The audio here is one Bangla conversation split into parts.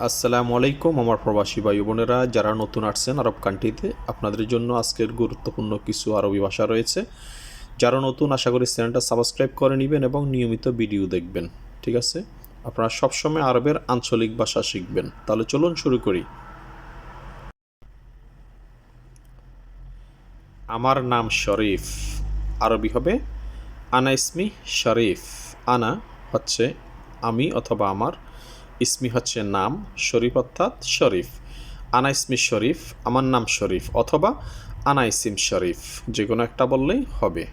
আসসালামু আলাইকুম, আমার প্রবাসী ভাই বোনেরা, যারা নতুন আসছেন আরব কান্ট্রিতে, আপনাদের জন্য আজকের গুরুত্বপূর্ণ কিছু আরবি ভাষা রয়েছে। যারা নতুন, আশা করি চ্যানেলটা সাবস্ক্রাইব করে নেবেন এবং নিয়মিত ভিডিও দেখবেন, ঠিক আছে? আপনারা সবসময় আরবের আঞ্চলিক ভাষা শিখবেন। তাহলে চলুন শুরু করি। আমার নাম শরীফ। আরবি হবে, আনা ইসমি শরীফ। আনা হচ্ছে, আমি অথবা আমার। ইসমি হচ্ছে নাম, শরীফ অর্থাৎ শরীফ। আনা ইসমি শরীফ, আমার নাম শরীফ, অথবা আনা ইসিম শরীফ যে কোনো একটা বললেই হবে।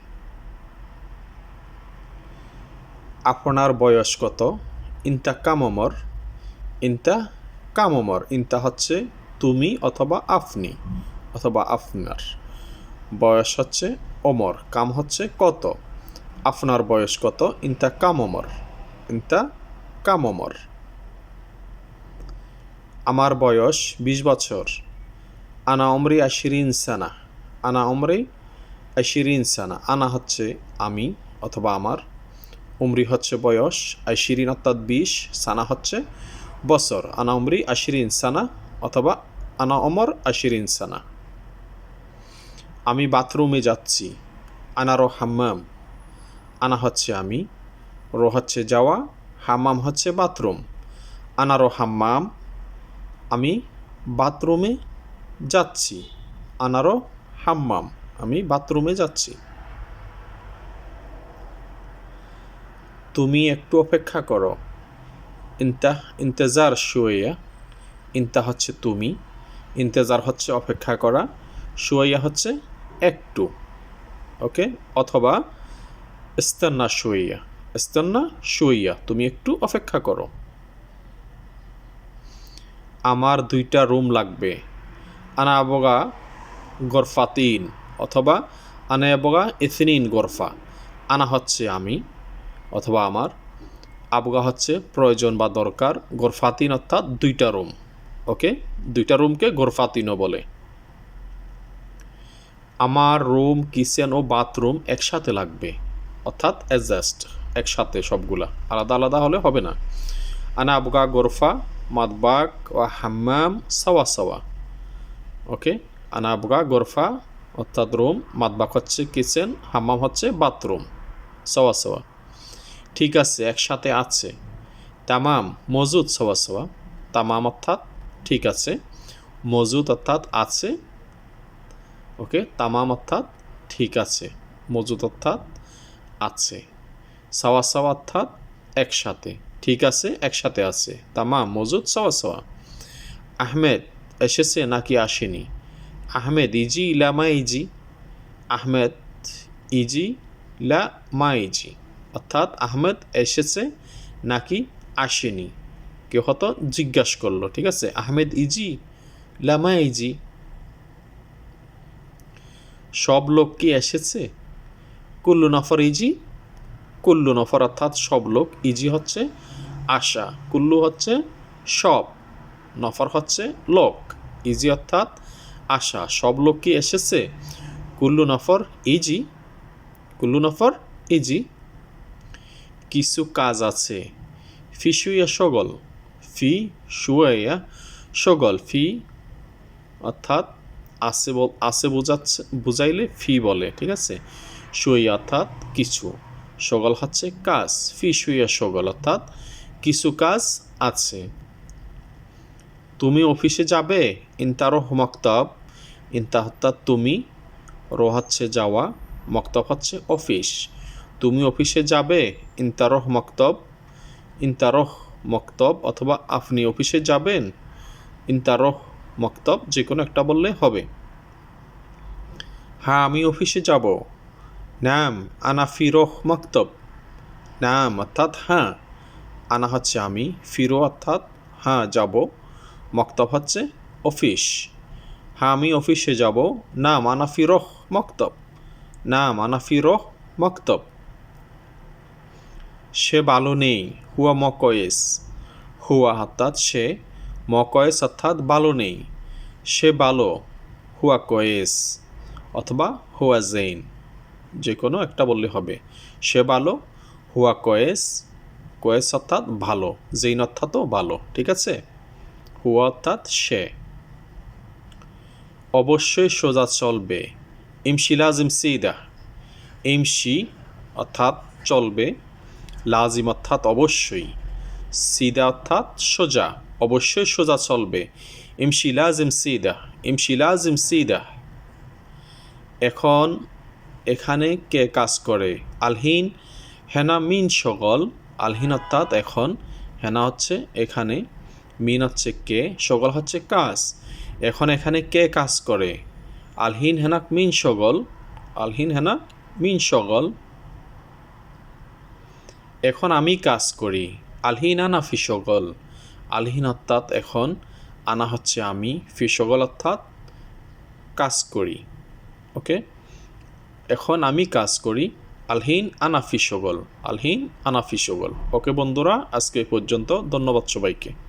আপনার বয়স কত? ইনতা কামমর ইনতা কামমর ইনতা হচ্ছে তুমি অথবা আপনি, অথবা আপনার। বয়স হচ্ছে ওমর, কাম হচ্ছে কত? আপনার বয়স কত? ইনতা কামমর ইনতা কামমর আমার বয়স বিশ বছর। আনা অমরি আশিরিন সানা। আনা অমরি আশিরিন সানা। আনা হচ্ছে আমি অথবা আমার। উমরি হচ্ছে বয়স আশিরিন অর্থাৎ বিশ, সানা হচ্ছে বছর। আনা উমরি আশিরিন সানা অথবা আনা অমর আশিরিন সানা। আমি বাথরুমে যাচ্ছি। আনারো হাম্মাম। আনা হচ্ছে আমি। রো হচ্ছে যাওয়া। হাম্মাম হচ্ছে বাথরুম। আনারো হাম্মাম। আমি বাথরুমে যাচ্ছি। আনারো হাম্মাম, আমি বাথরুমে যাচ্ছি। তুমি একটু অপেক্ষা করো। ইন্তা, ইন্তেজার শুয়া ইন্তা হচ্ছে তুমি, ইন্তেজার হচ্ছে অপেক্ষা করা শুয়া হচ্ছে একটু, ওকে? অথবা ইস্তান্না শুইয়া ইস্তান্না শুইয়া তুমি একটু অপেক্ষা করো। আমার দুইটা রুম লাগবে। আনা আবগা গরফা তিন অথবা আনা আবগা ইথনিন গরফা। আনা হচ্ছে আমি অথবা আমার। আবগা হচ্ছে প্রয়োজন বা দরকার গোরফাতিন অর্থাৎ দুইটা রুম, ওকে? দুইটা রুমকে গোরফাতিনও বলে। আমার রুম, কিচেন ও বাথরুম একসাথে লাগবে, অর্থাৎ অ্যাডজাস্ট একসাথে সবগুলা। আলাদা আলাদা হলে হবে না। আনা আবগা গোরফা মাদবাক ও হাম্মাম সাওয়া সাওয়া ওকে আনা আবগা গোরফা অর্থাৎ রুম মাদবাক হচ্ছে কিচেন হাম্মাম হচ্ছে বাথরুম সাওয়া সাওয়া ঠিক আছে, একসাথে আছে। তামাম মজুদ সওয়া সওয়া তামাম অর্থাৎ ঠিক আছে। মজুদ অর্থাৎ আছে। ওকে তামাম অর্থাৎ ঠিক আছে। মজুদ অর্থাৎ আছে। সাওয়া সাওয়া অর্থাৎ একসাথে। ঠিক আছে, একসাথে আছে। তামাম, মজুদ, সাওয়া সাওয়া। আহমেদ এসেছে নাকি আসেনি? আহমেদ, ইজি ইলা মা ইজি? আহমেদ, ইজি লা মা ইজি? অর্থাৎ আহমেদ এসেছে নাকি আসেনি? কেউ হয়তো জিজ্ঞাসা করল, ঠিক আছে? আহমেদ, ইজি লামা ইজি? সব লোক কি এসেছে? কুল্লু নফর, ইজি? কুল্লু নফর অর্থাৎ সব লোক, ইজি হচ্ছে আশা। কুল্লু হচ্ছে সব, নফর হচ্ছে লোক, ইজি অর্থাৎ আশা। সব লোক কি এসেছে? কুল্লু নফর ইজি, কুল্লু নফর ইজি। কিছু কাজ আছে। ফি শুয়া সগল, ফি শুয়া সগল, ফি অর্থাৎ আছে আছে বোঝাচ্ছে, বুঝাইলে ফি বলে, ঠিক আছে? শুয়া অর্থাৎ কিছু। সগল হচ্ছে কাজ ফি শুয়া সগল, অর্থাৎ কিছু কাজ আছে। তুমি অফিসে যাবে, ইন্তারো মক্তব ইন্তা অর্থাৎ তুমি রো হচ্ছে যাওয়া, মক্তব হচ্ছে অফিস। তুমি অফিসে যাবে ইন্তারহ মক্তব ইন্তারহ মক্তব, অথবা আপনি অফিসে যাবেন ইন্তারহ মক্তব যে কোনো একটা বললে হবে। হ্যাঁ আমি অফিসে যাব। নাম আনা ফিরোহ মক্তব। নাম অর্থাৎ হ্যাঁ আনা হচ্ছে আমি, ফিরো অর্থাৎ হ্যাঁ যাব। মক্তব হচ্ছে অফিস। হ্যাঁ আমি অফিসে যাব। নাম আনা ফিরোহ মক্তব। নাম আনা ফিরোহ মক্তব। সে ভালো নেই, হুয়া মকয়েস। হুয়া অর্থাৎ সে, মকয়েস অর্থাৎ ভালো নেই। সে ভালো হুয়া কয়েস অথবা হুয়া জেইন। যে কোনো একটা বললে হবে। সে ভালো, হুয়া কয়েস কয়েস অর্থাৎ ভালো জেইন অর্থাৎও ভালো, ঠিক আছে? হুয়া অর্থাৎ সে। অবশ্যই সোজা চলবে। ইমশি লাজিম সিদা। ইমশি অর্থাৎ চলবে, লাজিম অর্থাৎ অবশ্যই। সিদা অর্থাৎ সোজা, অবশ্যই সোজা চলবে। ইমশি লাজিম সিদা, ইমশি লাজিম সিদা। এখন এখানে কে কাজ করে? আলহিন হেনা মিন সগল। আলহিন অর্থাৎ এখন হেনা হচ্ছে এখানে, মিন হচ্ছে কে, সগল হচ্ছে কাজ। এখন এখানে কে কাজ করে? আলহিন হেনাক মিন সগল। আলহিন হেনাক মিন সগল। এখন আমি কাজ করি। আলহিন আনা ফিসগল আলহিন অর্থাৎ এখন আনা হচ্ছে আমি। ফিসগল অর্থাৎ কাজ করি। ওকে? এখন আমি কাজ করি আলহিন আনাফি সগল। আলহিন আনাফি সগল। ওকে বন্ধুরা, আজকে পর্যন্ত। ধন্যবাদ সবাইকে।